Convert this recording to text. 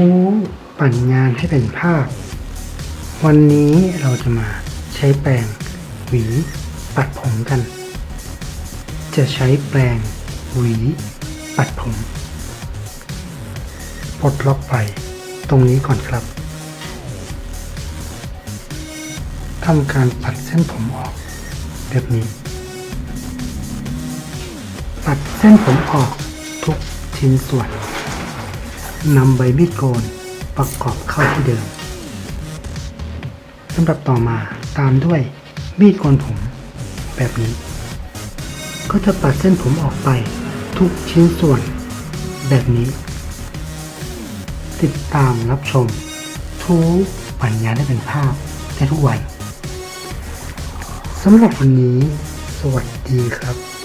ทูปั่นงานให้เป็นภาพ วันนี้เราจะมาใช้แปรงหวีปัดผมกัน จะใช้แปรงหวีปัดผมปลดล็อกไฟตรงนี้ก่อนครับทำการปัดเส้นผมออกแบบนี้ ปัดเส้นผมออกทุกชิ้นส่วน นำใบมีดโกนประกอบเข้าที่เดิมลำดับต่อมาตามด้วยมีดโกนผมแบบนี้ ก็จะปัดเส้นผมออกไปทุกชิ้นส่วนแบบนี้ ติดตามรับชมทูปัญญาได้เป็นภาพได้ทุกวันสำหรับวันนี้ สวัสดีครับ